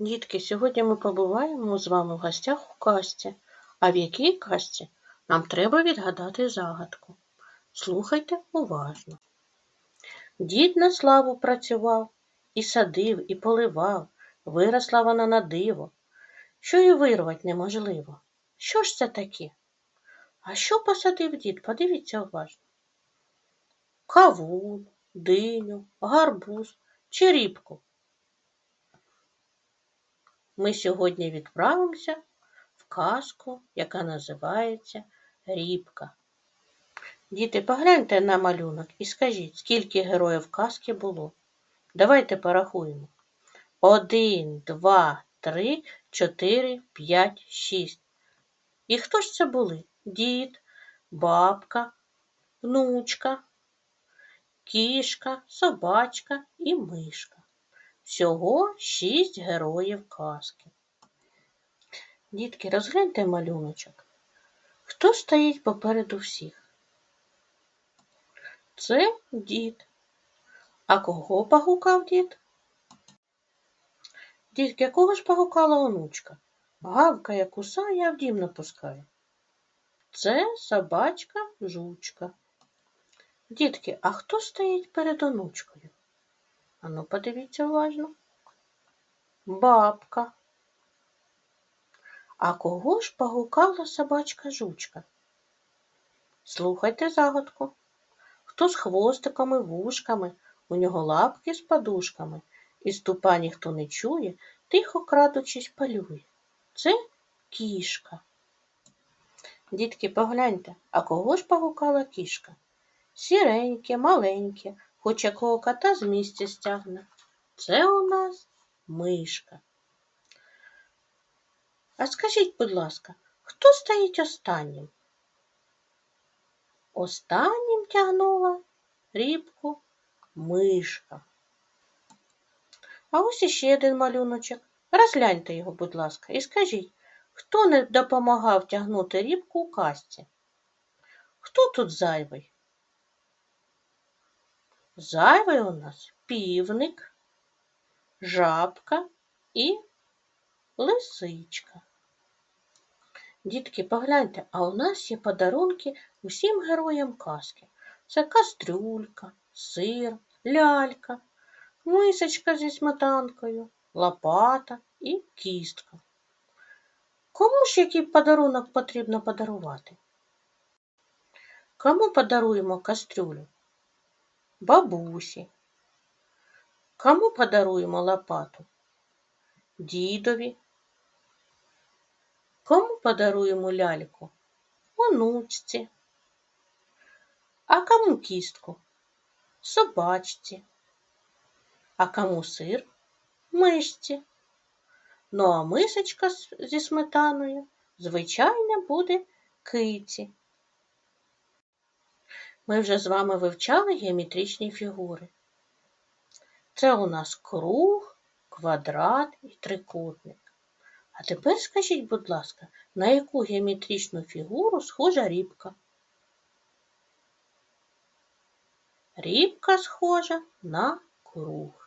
Дітки, сьогодні ми побуваємо з вами в гостях у касті. А в якій касті нам треба відгадати загадку. Слухайте уважно. Дід на славу працював, і садив, і поливав, виросла вона на диво, що й вирвать неможливо. Що ж це таке? А що посадив дід? Подивіться уважно. Кавун, диню, гарбуз чи рібку. Ми сьогодні відправимося в казку, яка називається Рібка. Діти, погляньте на малюнок і скажіть, скільки героїв казки було. Давайте порахуємо. Один, два, три, чотири, п'ять, шість. І хто ж це були? Дід, бабка, внучка, кішка, собачка і мишка. Всього шість героїв казки. Дітки, розгляньте малюночок. Хто стоїть попереду всіх? Це дід. А кого погукав дід? Дітки, кого ж погукала онучка? Гавкає, кусає, а в дім не пускає. Це собачка жучка. Дітки, а хто стоїть перед онучкою? Ану, подивіться уважно. Бабка. А кого ж погукала собачка жучка? Слухайте загадку. Хто з хвостиками, вушками, у нього лапки з подушками, і ступа ніхто не чує, тихо крадучись полює. Це кішка. Дітки, погляньте, а кого ж погукала кішка? Сіреньке, маленьке, хоч якого кота з місця стягне. Це у нас мишка. А скажіть, будь ласка, хто стоїть останнім? Останнім тягнула рібку мишка. А ось іще один малюночок. Розгляньте його, будь ласка, і скажіть, хто не допомагав тягнути рібку у касті? Хто тут зайвий? Зайвий у нас півник, жабка і лисичка. Дітки, погляньте, а у нас є подарунки усім героям казки. Це кастрюлька, сир, лялька, мисочка зі сметанкою, лопата і кістка. Кому ж який подарунок потрібно подарувати? Кому подаруємо кастрюлю? Бабусі. Кому подаруємо лопату? Дідові. Кому подаруємо ляльку? Онучці. А кому кістку? Собачці. А кому сир? Мишці. Ну, а мисочка зі сметаною, звичайно, буде киці. Ми вже з вами вивчали геометричні фігури. Це у нас круг, квадрат і трикутник. А тепер скажіть, будь ласка, на яку геометричну фігуру схожа рібка? Рібка схожа на круг.